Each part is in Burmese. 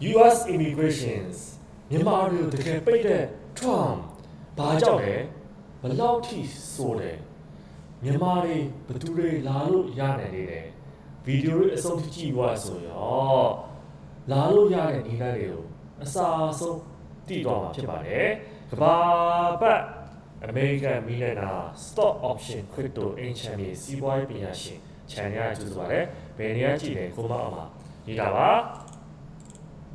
US immigrations မြန်မာတွေကိုတကယ်ပိတ်တဲ့ Trump ဘာကြောင့်လဲဘယ်လောက်ထိဆိုတယ်မြန်မာတွေဘယ်သူတွေလာလို့ရနိုင်နေတယ်ဗီဒီယိုတွေအဆုံးထိကြည့်သွားဆိုရောလာလို့ရတဲ့နေလိုက်တွေကိုအစာအဆုံးတည်သွားမှာဖြစ်ပါတယ်ကဘာပတ်အမေရိကန်မီလနာ stock option crypto exchange မြေစီးပွားရေးပညာရှင် channel ရကျူးဆိုပါတယ်ဘယ်နေရာကြည့်လဲကိုမအောင်ပါရေးတာပါ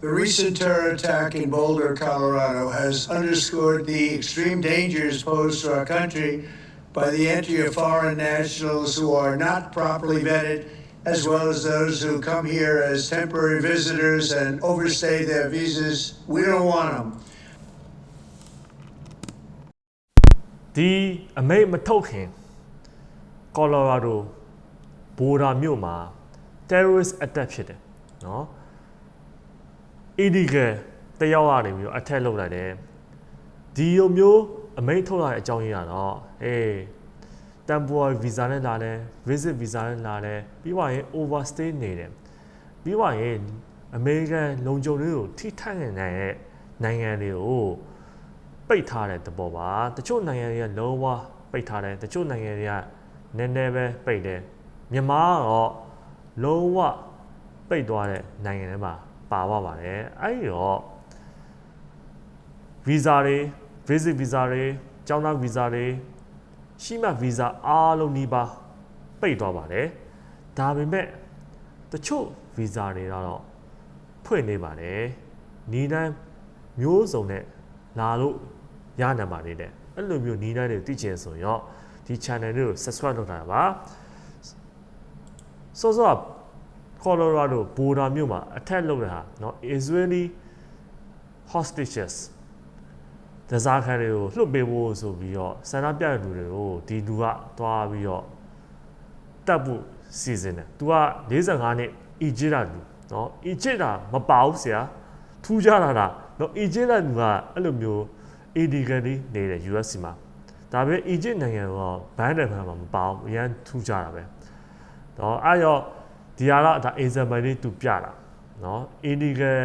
The recent terror attack in Boulder, Colorado has underscored the extreme dangers posed to our country by the entry of foreign nationals who are not properly vetted, as well as those who come here as temporary visitors and overstay their visas. We don't want them. ဒီအမိတ်မထုတ်ခင်ကော်လိုရာဒိုဘိုဒါမြို့မှာ terrorist attack ဖြစ်တယ်နော် illegal တယောက်ကနေပြီးတော့ attack လုပ်လိုက်တယ်ဒီလိုမျိုးအမိတ်ထုတ်လာတဲ့အကြောင်းရင်းကတော့ဟေး temporary visa နဲ့လာတယ် visit visa နဲ့လာတယ်ပြီးသွားရင် overstay နေတယ်ပြီးသွားရင်အမေရိကန်လုံခြုံရေးကိုထိထိုက်နိုင်တဲ့နိုင်ငံတွေကိုပိတ်ထားတဲ့သဘောပါတချို့နိုင်ငံတွေကလုံးဝပိတ်ထားတယ်တချို့နိုင်ငံတွေကနည်းနည်းပဲပိတ်တယ်မြန်မာကတော့လုံးဝပိတ်သွားတဲ့နိုင်ငံတွေမှာ ပါသွားပါတယ်အဲ့ဒီတော့ visa တွေ visit visa တွေကျောင်းသား visa တွေရှိမှ visa အားလုံးနီးပါးပိတ်သွားပါတယ်ဒါပေမဲ့တချို့ visa တွေကတော့ဖွင့်နေပါတယ်နီးတန်းမျိုးစုံနဲ့လာလို့ရနိုင်ပါသေးတယ်အဲ့လိုမျိုးနီးတန်းတွေသိချင်ဆိုရင်တော့ဒီ channel လေးကို subscribe လုပ်ထားတာပါစောစော Colorado border မြို့မှာ attack လုပ်တာเนาะ Israeli hostages ဒဇာခံတွေကိုလွှတ်ပေးဖို့ဆိုပြီးတော့ဆန္ဒပြတဲ့လူတွေကိုဒီလူကသွားပြီးတော့တပ်ဖို့စီစဉ်တယ်။ तू က45နှစ်အီဂျစ်ကလူเนาะအီဂျစ်ကမပါဘူးဆရာထူးခြားတာလားเนาะအီဂျစ်ကလူကအဲ့လိုမျိုး illegally နေတယ် US မှာဒါပေမဲ့အီဂျစ်နိုင်ငံကဘန်းတယ်ဘန်းမှာမပါဘူးအရန်ထူးခြားတာပဲเนาะအဲ့တော့ ဒီဟာကဒါ example လေးသူပြတာเนาะ illegal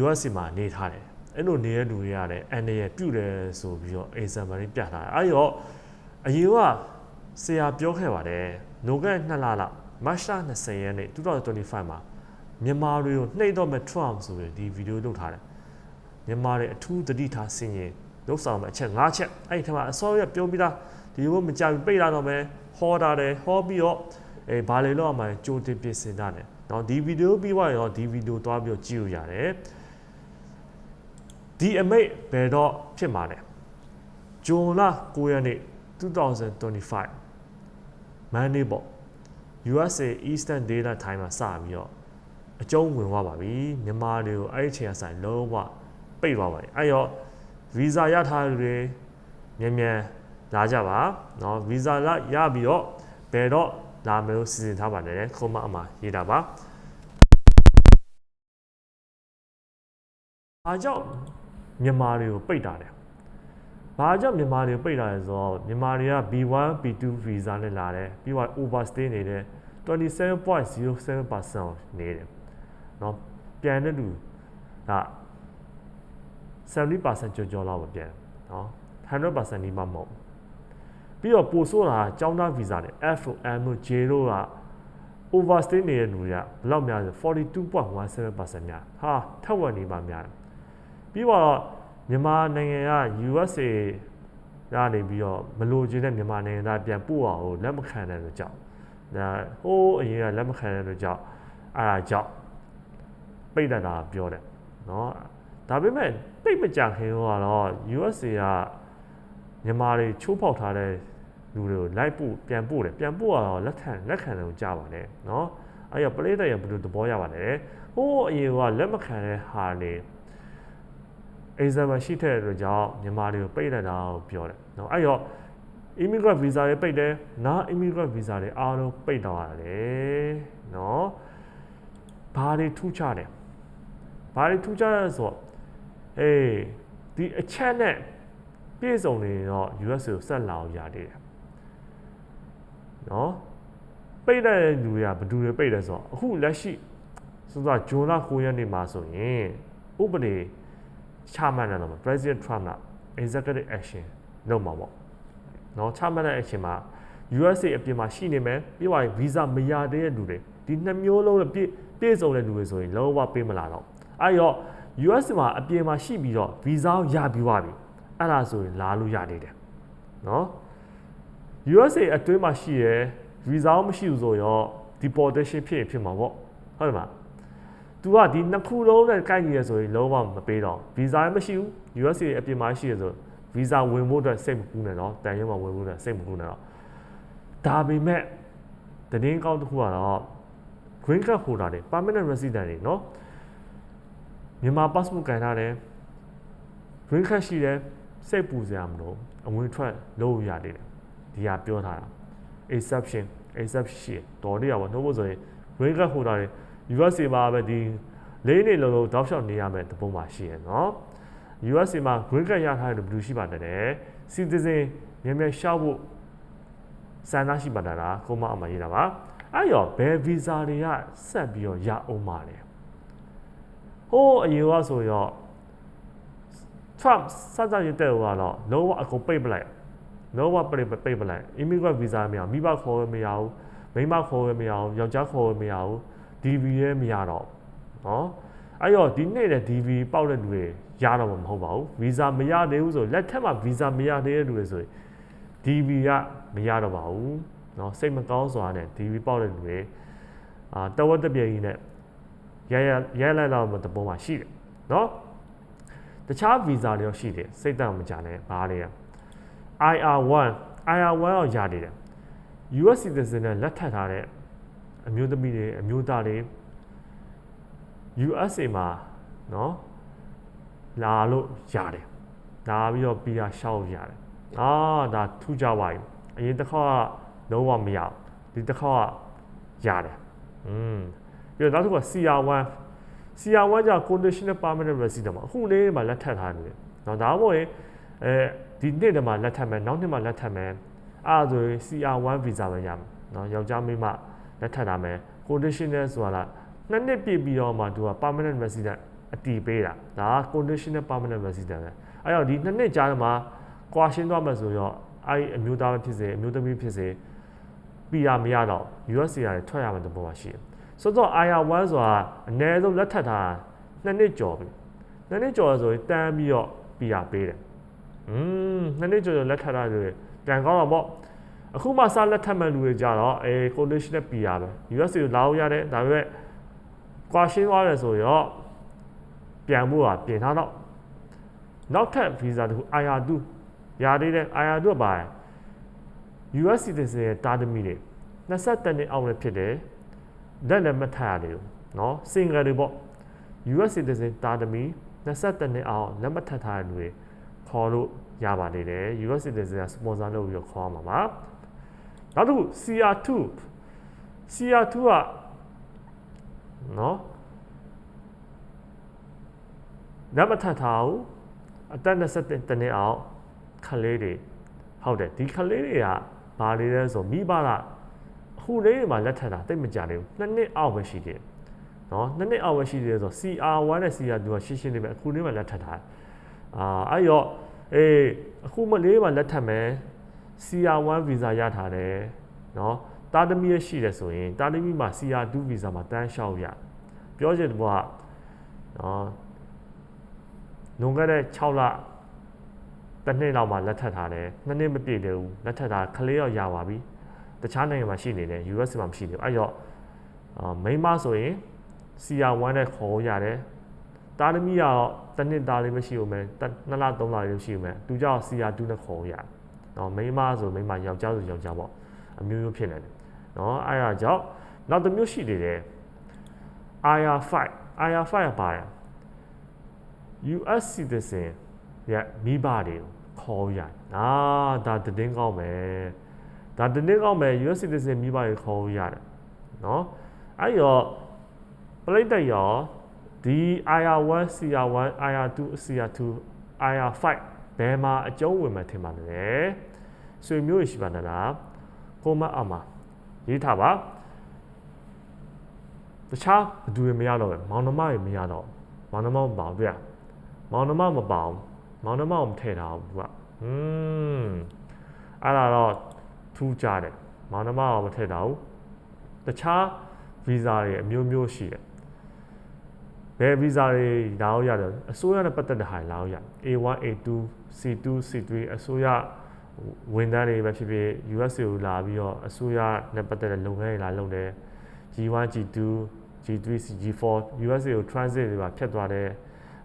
US မှာနေထားတယ်အဲ့လိုနေတဲ့လူတွေရတယ်အန်ရပြုတ်တယ်ဆိုပြီးတော့ example လေးပြထားတယ်အဲ့တော့အရင်ကဆရာပြောခဲ့ပါတယ်နိုဂက်2လလောက်မတ်လ20ရက်နေ့2025မှာမြန်မာတွေကိုနှိပ်တော့မဲ့ Trump ဆိုပြီးဒီဗီဒီယိုလုပ်ထားတယ်မြန်မာတွေအထူးသတိထားဆင်ရင်လုတ်ဆောင်မဲ့အချက်၅ချက်အဲ့ဒီထက်မှာအစောရပြောပြီးသားဒီဘုမကြဘူးပိတ်လာတော့မယ်ဟောတာတယ်ဟောပြီးတော့ အဲဘာလေလောက်အောင်ကြိုတင်ပြင်ဆင်တာတယ်เนาะဒီဗီဒီယိုပြီးသွားရင်တော့ဒီဗီဒီယိုသွားပြီးတော့ကြည့်လို့ရတယ်ဒီအမိတ်ဘယ်တော့ဖြစ်မှာလဲဂျွန်လ9ရက်နေ့2025 Monday ပေါ့ USA Eastern Daylight Time မှာစပြီးတော့အကျုံးဝင်သွားပါပြီမြန်မာတွေကိုအဲ့ဒီအချိန်ကဆိုင်လုံးဝပိတ်သွားပါပြီအဲ့ရော visa ရထားတဲ့လူတွေမြန်မြန်လာကြပါเนาะ visa လာရပြီးတော့ဘယ်တော့ လာမယ်လို့စီစဉ်ထားပါတယ်ခုံးမအမှရေးတာပါ။ဘာကြောင့်မြန်မာတွေကိုပိတ်တာလဲ။ဘာကြောင့်မြန်မာတွေကိုပိတ်တာလဲဆိုတော့မြန်မာတွေက B1 B2 visa နဲ့လာတယ်ပြီးတော့ overstay နေတယ်27.07%နေတယ်။နော်ပြန်တဲ့လူက70%ကျော်ကျော်လောက်ပဲပြန်နော်100%ဒီမှမဟုတ်ဘူး ပြီးတော့ပို့ဆိုတာကျောင်းသား visa နဲ့ F တို့ M တို့ J တို့က overstay နေတဲ့လူတွေကဘယ်လောက်များလဲ42.17%များဟာထက်ဝက်နေပါများတယ်ပြီးတော့မြန်မာနိုင်ငံက USA ကနေပြီးတော့မလိုချင်တဲ့မြန်မာနိုင်ငံသားပြန်ပို့အောင်လက်မခံတဲ့လို့ကြောက်ဒါဟိုးအရင်ကလက်မခံတဲ့လို့ကြောက်အဲ့ဒါကြောင့်ပိတ်တတ်တာပြောတယ်เนาะဒါပေမဲ့ပိတ်မကြခင်တော့ USA ကမြန်မာတွေချိုးဖောက်ထားတဲ့ လူတွေကိုလိုက်ပို့ပြန်ပို့တယ်ပြန်ပို့ရတော့လက်ခံလက်ခံတယ်ကိုကြားပါတယ်เนาะအဲ့ရပလေးတဲ့ရဘယ်လိုသဘောရပါလဲဟိုးအရင်ကလက်မခံတဲ့ဟာနေအိဇာမရှိတဲ့အတွက်ကြောင့်မြန်မာတွေကိုပိတ်လိုက်တာကိုပြောတယ်เนาะအဲ့တော့ immigrant visa တွေပိတ်တယ်နာ immigrant visa တွေအားလုံးပိတ်တော့ရတယ်เนาะဘာတွေထူးခြားတယ်ဘာတွေထူးခြားလဲဆိုတော့အေးဒီအချက်နဲ့ပြည့်စုံနေတော့ US ကိုဆက်လာအောင်ရသေးတယ် နော်ပိတ်တဲ့လူတွေကဘယ်သူတွေပိတ်လဲဆိုတော့အခုလက်ရှိစစဂျွန်လ9ရက်နေ့မှာဆိုရင်ဥပဒေချမှတ်တယ်တော့ President Trump က executive action လုပ်မှာပေါ့နော်ချမှတ်တဲ့ action မှာ USA အပြင်မှာရှိနေမယ်ပြီးတော့ visa မရတဲ့လူတွေဒီနှမျိုးလုံးပြည့်ပြည့်စုံတဲ့လူတွေဆိုရင်လုံးဝပေးမလာတော့အဲ့တော့ US မှာအပြင်မှာရှိပြီးတော့ visa ရပြီးွားပြီအဲ့ဒါဆိုရင်လာလို့ရနေတယ်နော် USA အတွင်းမှာရှိရယ် visa မရှိဘူးဆိုရော deportation ဖြစ်ရင်ဖြစ်မှာပေါ့ဟုတ်တယ်မလား तू ကဒီနှစ်ခုလုံးနဲ့ကိုက်နေရဆိုရင်လုံးဝမပေးတော့ visa မရှိဘူး USA အပြင်မှာရှိရဆို visa ဝင်ဖို့အတွက်စိတ်မကူးနဲ့တော့တန်ရုံးမှာဝင်ဖို့အတွက်စိတ်မကူးနဲ့တော့ဒါပေမဲ့တည်င်းကောင်းတစ်ခုကတော့ green card holder တွေ permanent resident တွေเนาะမြန်မာ passport ကန်ထားတယ် green card ရှိတယ်စိတ်ပူစရာမလိုအဝင်ထွက်လုပ်ရသေးတယ် ဒီဟာပြောထားတာ exception exception ရှိတယ်တော်တယ်ရပါနှုတ်ဖို့ဆိုရင် green card holder တွေ USA မှာပဲဒီလေးနေလုံးလုံးတောက်လျှောက်နေရမယ်တပုံမှာရှိရယ်နော် USA မှာ green card ရထားတယ်ဘယ်လိုရှိပါလဲ citizen မြန်မြန်ရှောက်ဖို့စံနာရှိပါတာလားကိုမအမရေးတာပါအဲ့ရောဘယ် visa တွေကဆက်ပြီးတော့ရအောင်ပါလဲဟိုးအရင်ကဆိုရော Trump စကြရတဲ့ဟိုကတော့လုံးဝအကုန်ပိတ်ပလိုက် လုံးဝပိတ်ပိတ်ပလိုက် immigrant visa မရမိဘခေါ်ရမရဘူးမိမခေါ်ရမရဘူးယောက်ျားခေါ်ရမရဘူး DV ရဲမရတော့နော်အဲ့တော့ဒီနေ့တဲ့ DV ပေါက်တဲ့လူတွေရတော့မှာမဟုတ်ပါဘူး visa မရသေးဘူးဆိုလက်ထက်မှာ visa မရသေးတဲ့လူတွေဆိုရင် DV ကမရတော့ပါဘူးနော်စိတ်မကောင်းစွာနဲ့ DV ပေါက်တဲ့လူတွေအာတဝက်တပြည့်ကြီးနဲ့ရရရလိုက်တော့မတပုံမှာရှိတယ်နော်တခြား visa တွေရောရှိတယ်စိတ်တမကြနဲ့ဘားတွေက IR1 IR1 ရောရနေတယ် US citizen နဲ့လက်ထပ်ထားတဲ့အမျိုးသမီးတွေအမျိုးသားတွေ USA မှာเนาะလာလို့ရတယ်လာပြီးတော့ PR ရှောက်ရတယ်အာဒါထူးကြပါပြီအရင်တစ်ခါကလုံးဝမရဘူးဒီတစ်ခါကရတယ်อืมပြီးတော့နောက်တစ်ခါ CR1 CR1 じゃ conditional permanent resident မှာအခုလေးမှာလက်ထပ်ထားနေတယ်เนาะဒါမှမဟုတ်ရင်အဲ ဒီနှစ်တည်းမှာလက်ထပ်မယ်နောက်နှစ်မှာလက်ထပ်မယ်အားဆိုရင် CR1 visa ပဲရမယ်နော်ယောက်ျားမိန်းမလက်ထပ်တာမယ် conditional ဆိုတာလားနှစ်နှစ်ပြည့်ပြီးတော့မှသူက permanent resident အတီးပေးတာဒါက conditional permanent resident ပဲအဲ့တော့ဒီနှစ်နှစ်ကြာမှာ question သွားမှဆိုတော့အဲ့ဒီအမျိုးသားဖြစ်စေအမျိုးသမီးဖြစ်စေပြရမရတော့ USA ရတယ်ထွက်ရမယ်တဘောပါရှိတယ်။ဆိုတော့ IR1 ဆိုတာအနည်းဆုံးလက်ထပ်တာနှစ်နှစ်ကျော်ပြီ။နှစ်နှစ်ကျော်ဆိုရင်တန်းပြီးတော့ပြရပေးတယ်။ อืมနှစ်နှစ်ကျော်လက်ထပ်ထားဆိုရင်ပြန်ကောင်းတော့ပေါ့အခုမှစလက်ထပ်မဲ့လူတွေကြတော့အဲ conditional PR ပဲ US ကိုလာလို့ရတယ်ဒါပေမဲ့ကွာရှင်းသွားတယ်ဆိုတော့ပြန်မှုကပြင်ထားတော့နောက်ထပ် visa တခု IR2 ရသေးတယ် IR2 ကပါ US citizen ရဲ့တာသမီတွေ22နှစ်အောက်လည်းဖြစ်တယ်လက်လည်းမထပ်ရတယ်เนาะ single တွေပေါ့ US citizen တာသမီ22နှစ်အောက်လက်မထပ်ထားတဲ့လူတွေ ခေါ်လို့ရပါသေးတယ် US citizen က sponsor လုပ်ပြီးတော့ခေါ်မှာပါနောက်တစ်ခု CR2 CR2 ကနော်နံပါတ်ထထားဘူးအသက်27တနှစ်အောင်ခလေးတွေဟုတ်တယ်ဒီခလေးတွေကဘာလေးလဲဆိုမိဘကအခုလေးတွေမှာလက်ထပ်တာတိတ်မကြတယ်ဘူးနှစ်နှစ်အောက်ပဲရှိတယ်နော်နှစ်နှစ်အောက်ပဲရှိတယ်ဆိုတော့ CR1 နဲ့ CR2 ကရှင်းရှင်းလေးပဲအခုလေးမှာလက်ထပ်ထားတယ် အာအဲ့ရောအေးအခုမလေးမှာလက်ထပ်မယ် CR1 visa ရထားတယ်နော်တာသမီးရရှိတယ်ဆိုရင်တာသမီးမှာ CR2 visa မှာတန်းလျှောက်ရပြောချင်တဲ့ဘကနော်လွန်ခဲ့တဲ့6လတစ်နှစ်လောက်မှလက်ထပ်ထားတယ်နှစ်နှစ်မပြည့်သေးဘူးလက်ထပ်ထားခလေးရောက်ရပါပြီတခြားနိုင်ငံမှာရှိနေတယ် US မှာမရှိသေးဘူးအဲ့တော့အာမိန်းမဆိုရင် CR1 နဲ့ခေါ်ရတယ်တာသမီးကတော့ တစ်နှစ်သားလေးမရှိဘူးမယ်နှစ်လသုံးလလေးမရှိဘူးမယ်သူကြောင့် CR2 နဲ့ခေါ်ရတယ်နော်မိန်းမဆိုမိန်းမယောက်ျားဆိုယောက်ျားပေါ့အမျိုးမျိုးဖြစ်နေတယ်နော်အဲ့ဒါကြောင့်နောက်တစ်မျိုးရှိနေတယ် IR5 IR5 ကပါတယ် US citizen ရဲ့မိဘတွေကိုခေါ်ရအာဒါတည်င်းကောင်းမယ်ဒါတည်င်းကောင်းမယ် US citizen မိဘတွေခေါ်ရတယ်နော်အဲ့ရောပလိတ်တက်ရော ဒီ IR1 CR1 IR2 CR2 IR5 ဘယ်မှာအကျုံးဝင်မှထင်ပါလဲဆွေမျိုးရှိပါလားကိုမအမရေးထားပါတခြားဘယ်သူတွေမရတော့ပဲမောင်နှမတွေမရတော့မောင်နှမမပါဘူးတွေ့ရမောင်နှမမပါဘူးမောင်နှမကိုမထည့်ထားဘူးသူကอืมအဲ့ဒါတော့ထူးကြတယ်မောင်နှမကိုမထည့်ထားဘူးတခြားဗီဇာတွေအမျိုးမျိုးရှိတယ် ဘယ်ဗီဇာတွေလာလို့ရတယ်အစိုးရနဲ့ပတ်သက်တဲ့ဟာတွေလာလို့ရ A1 A2 C2 C3 အစိုးရဝန်ထမ်းတွေပဲဖြစ်ဖြစ် USA ကိုလာပြီးတော့အစိုးရနဲ့ပတ်သက်တဲ့လုပ်ငန်းတွေလာလုပ်တယ် G1 G2 G3 G4 USA ကို transit တွေပါဖြတ်သွားတဲ့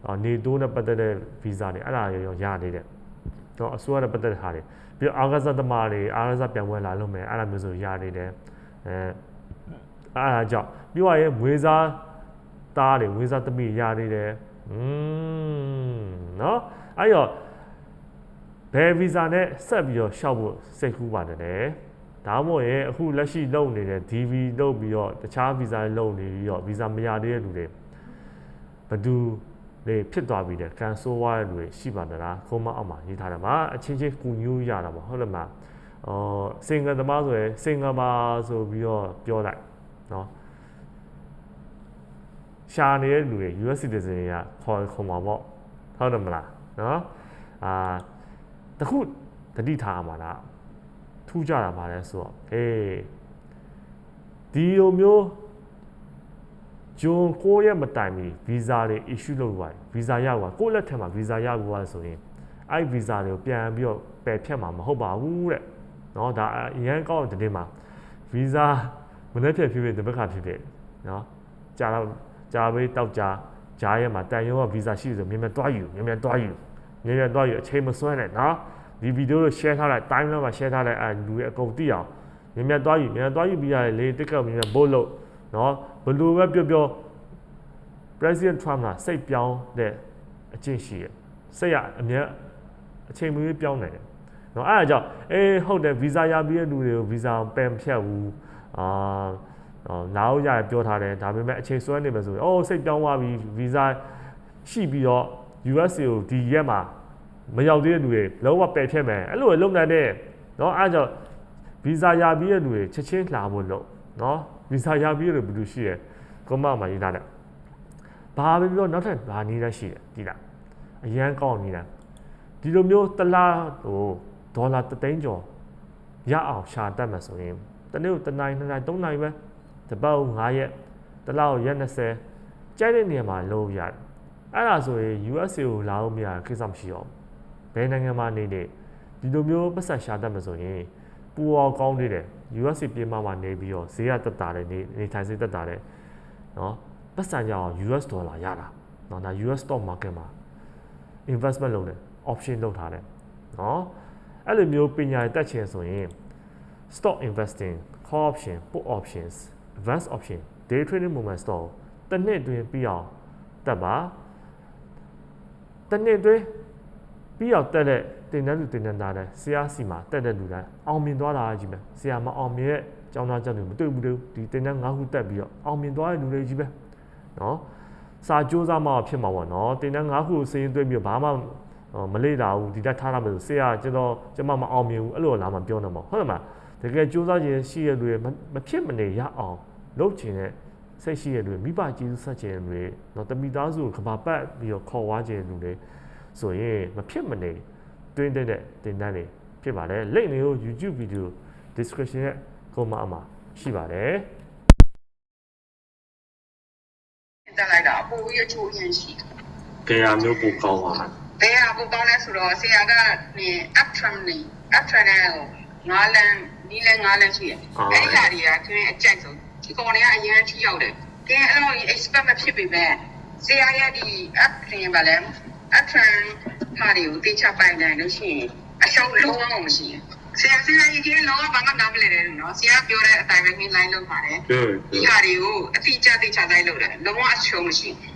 အာ NATO နဲ့ပတ်သက်တဲ့ visa တွေအဲ့ဒါရောရနေတယ်။တော့အစိုးရနဲ့ပတ်သက်တဲ့ဟာတွေပြီးတော့အာဂဇတ်သမားတွေအာဂဇတ်ပြန်ပွဲလာလုပ်မယ်အဲ့ဒါမျိုးဆိုရနေတယ်။အဲအဲ့ဒါကြောင့်ပြီးတော့ရေမွေးစား သားတွေမွေးစားသမီးရနေတယ်။อืมเนาะအဲ့တော့ဘယ် visa နဲ့ဆက်ပြီးတော့ရှောက်ဖို့စိတ်ကူးပါတယ်လေ။ဒါမှမဟုတ်ရင်အခုလက်ရှိလုပ်နေတဲ့ DV လုပ်ပြီးတော့တခြား visa တွေလုပ်နေပြီးတော့ visa မရသေးတဲ့လူတွေဘယ်သူလေဖြစ်သွားပြီးတဲ့ကန်ဆိုးဝါးတဲ့လူတွေရှိပါသလားခုံမအောက်မှာရေးထားတယ်မှာအချင်းချင်းကူညူးရတာပေါ့ဟုတ်တယ်မလားအော်စင်ကာသမားဆိုရင်စင်ကာပါဆိုပြီးတော့ပြောလိုက်နော် ရှာနေတဲ့လူတွေ US citizen တွေကခေါ်ခေါ်မှာပေါ့ဟုတ်တယ်မလားနော်အာတခုတတိထားမှာလားထူးကြတာပါလဲဆိုတော့အေးဒီလိုမျိုးဂျွန်ကိုရဲ့မတိုင်မီဗီဇာတွေ issue လုပ်သွားတယ်ဗီဇာရကွာကိုလက်ထက်မှာဗီဇာရကွာဆိုရင်အဲ့ဗီဇာတွေကိုပြန်ပြီးတော့ပယ်ဖြတ်မှာမဟုတ်ပါဘူးတဲ့နော်ဒါအရန်ကောင်းတဲ့တင်မှာဗီဇာမနေ့ဖြတ်ဖြစ်ဖြစ်ဒီဘက်ကဖြစ်ဖြစ်နော်ကြာတော့ ကြာဘေးတောက်ကြဂျားရဲမှာတန်ရုံးကဗီဇာရှိတယ်ဆိုမြန်မြန်တွားယူမြန်မြန်တွားယူမြန်မြန်တွားယူအချိန်မစွဲနဲ့နော်ဒီဗီဒီယိုကို share ထားလိုက် timeline မှာ share ထားလိုက်အဲလူတွေအကုန်သိအောင်မြန်မြန်တွားယူမြန်မြန်တွားယူပြီးရတယ်လေတစ်ကပ်မြန်မြန်ဘုတ်လို့နော်ဘလို့ပဲပြောပြော President Trump ကစိတ်ပြောင်းတဲ့အကျင့်ရှိရစိတ်ရအမြဲအချိန်မီပြောင်းနေတယ်နော်အဲအကြောင်းအေးဟုတ်တယ်ဗီဇာရပြီးတဲ့လူတွေကိုဗီဇာပယ်မဖြတ်ဘူးအာ နော်လာအောင်ရပြောထားတယ်ဒါပေမဲ့အချိန်ဆွဲနေမယ်ဆိုရင်အော်စိတ်ပြောင်းသွားပြီဗီဇာရှိပြီးတော့ USA ကိုဒီရက်မှာမရောက်သေးတဲ့လူတွေလုံးဝပယ်ဖြတ်မယ်အဲ့လိုလုံနိုင်တဲ့နော်အားကြောင့်ဗီဇာရပြီးတဲ့လူတွေချက်ချင်းလာဖို့လို့နော်ဗီဇာရပြီးတဲ့လူဘယ်လိုရှိရကောမမှာရေးထားတယ်ဘာပဲပြောနောက်ထပ်ဘာနည်းလည်းရှိတယ်ဒီလားအရန်ကောင်းနည်းလားဒီလိုမျိုးတလားဟိုဒေါ်လာ3သိန်းကျော်ရအောင်ရှာတတ်မှာဆိုရင်တနေ့ကိုတနိုင်နှစ်နိုင်သုံးနိုင်ပဲ တပတ်ကို9ရက်တစ်လောက်ရက်20ကြိုက်တဲ့နေရာမှာလုပ်ရတယ်အဲ့ဒါဆိုရင် USA ကိုလာလို့မရကိစ္စမရှိတော့ဘူးဘယ်နိုင်ငံမှာနေနေဒီလိုမျိုးပတ်ဆက်ရှာတတ်မှာဆိုရင်ပူအောင်ကောင်းနေတယ် US ပြည်မှာမှာနေပြီးတော့ဈေးကတက်တာတယ်နေနေထိုင်ဈေးတက်တာတယ်နော်ပတ်စံကြအောင် US ဒေါ်လာရတာနော်ဒါ US stock market မှာ investment လုပ်တယ် option လုပ်ထားတယ်နော်အဲ့လိုမျိုးပညာရတက်ချင်ဆိုရင် stock investing call option put options advanced option day trading movement stock တစ်နှစ်အတွင်းပြီးအောင်တက်ပါတစ်နှစ်အတွင်းပြီးတော့တက်တဲ့တင်တန်းသူတင်တန်းသားတဲ့ဆရာစီမှာတက်တဲ့လူတိုင်းအောင်မြင်သွားတာကြီးပဲဆရာမအောင်မြင်ရဲ့ကျောင်းသားကျောင်းသူမတွေ့ဘူးလေဒီတင်တန်း၅ခုတက်ပြီးတော့အောင်မြင်သွားတဲ့လူတွေကြီးပဲနော်စာကြိုးစားမှဖြစ်မှာပေါ့နော်တင်တန်း၅ခုစရင်တွေ့ပြီးတော့ဘာမှမလေ့တာဘူးဒီတက်ထားတာပဲဆိုဆရာကျွန်တော်ကျွန်မမအောင်မြင်ဘူးအဲ့လိုလာမှပြောနေမှာဟုတ်တယ်မလား တကယ်ကြိုးစားခြင်းရှိရတဲ့လူတွေမဖြစ်မနေရအောင်လုပ်ချင်တဲ့စိတ်ရှိရတဲ့လူတွေမိဘကျေးဇူးဆက်ချင်တဲ့လူတွေနော်တမိသားစုကိုကဘာပတ်ပြီးတော့ခေါ်ဝါခြင်းလူတွေဆိုရင်မဖြစ်မနေတွင်းတဲ့တင်တန်းတွေဖြစ်ပါတယ်လိန့်တွေကို YouTube video description ရဲ့ comment အမှာရှိပါတယ်တက်လိုက်တာအပူရချိုးရင်ရှိတယ်ကြရာမျိုးပိုကောင်းပါလား။တဲဟာပူကောင်းလဲဆိုတော့ဆရာကနေ up trend နေ up trend နဲ့ငါးလန်း နီးလဲငါးလန်းရှိတယ်။အဲဒီဟာတွေကခင်းအကြိုက်ဆုံးဒီကောင်တွေကအရင်ထိရောက်တယ်။ကဲအဲ့လို expect မဖြစ်ပေမဲ့ဆရာရဲ့ဒီ up trend ပါလဲ up trend ဟာတွေကိုတေချပိုင်နိုင်လို့ရှိရင်အရှုံးလုံးဝမရှိဘူး။ဆရာဆရာကြီးကလုံးဝဘာမှနားမလည်တယ်နော်။ဆရာပြောတဲ့အတိုင်းပဲခင်း line လုပ်ပါတယ်။ဟုတ်ဒီဟာတွေကိုအတိအကျသိချတိုင်းလုပ်တယ်လုံးဝအရှုံးမရှိဘူး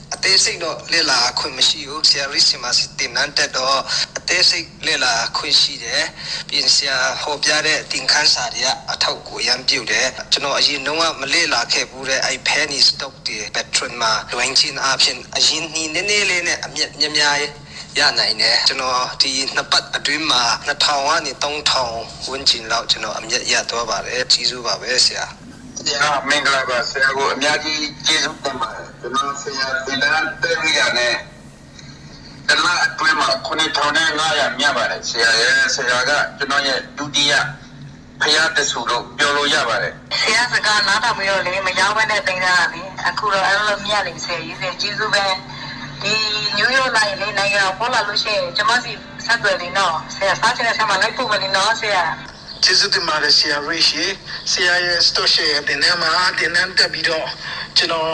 အသေးစိတ်တော့လေ့လာခွင့်မရှိဘူးဆရာရစ်စီမာစီတင်နန်းတက်တော့အသေးစိတ်လေ့လာခွင့်ရှိတယ်ပြင်ဆရာဟောပြတဲ့တင်ခန်းစာတွေကအထောက်ကိုရမ်းပြုတ်တယ်ကျွန်တော်အရင်တော့မလေ့လာခဲ့ဘူးတဲ့အဲ့ penny stock တွေ patron မှာလွင်ချင်းအဖြစ်အရင်နီးနေနေလေးနဲ့အမြက်များများရနိုင်တယ်ကျွန်တော်ဒီနှစ်ပတ်အတွင်းမှာ2000ကနေ3000ဝန်းကျင်လောက်ကျွန်တော်အမြက်ရသွားပါတယ်ကြီးစုပါပဲဆရာဆရာမင်္ဂလာပါဆရာကိုအများကြီးကျေးဇူးတင်ပါ တယ်ကျွန်တော်ဆရာတင်တဲ့တဲ့ရီရနဲ့တလားအတွင်းမှာ9500မြတ်ပါတယ်ဆရာရဲ့ဆရာကကျွန်တော်ရဲ့ဒုတိယဖယားတဆူလို့ပြောလို့ရပါတယ်ဆရာစကားနားထောင်ပြီးတော့လေမရောက်ဘဲနဲ့တင်တာလေအခုတော့အဲ့လိုမြတ်နေဆရာကြီးဆရာကျေးဇူးပဲဒီညိုးရိုးလိုက်လေနိုင်ငံပေါ်လာလို့ရှိရင်ကျမစီဆက်သွယ်နေတော့ဆရာစားချင်တဲ့ဆရာမလိုက်ဖို့မနေတော့ဆရာကျေးဇူးတင်ပါတယ်ဆရာရိရှိဆရာရဲ့ store share တင်နေမှာတင်နေတက်ပြီးတော့ကျွန်တော်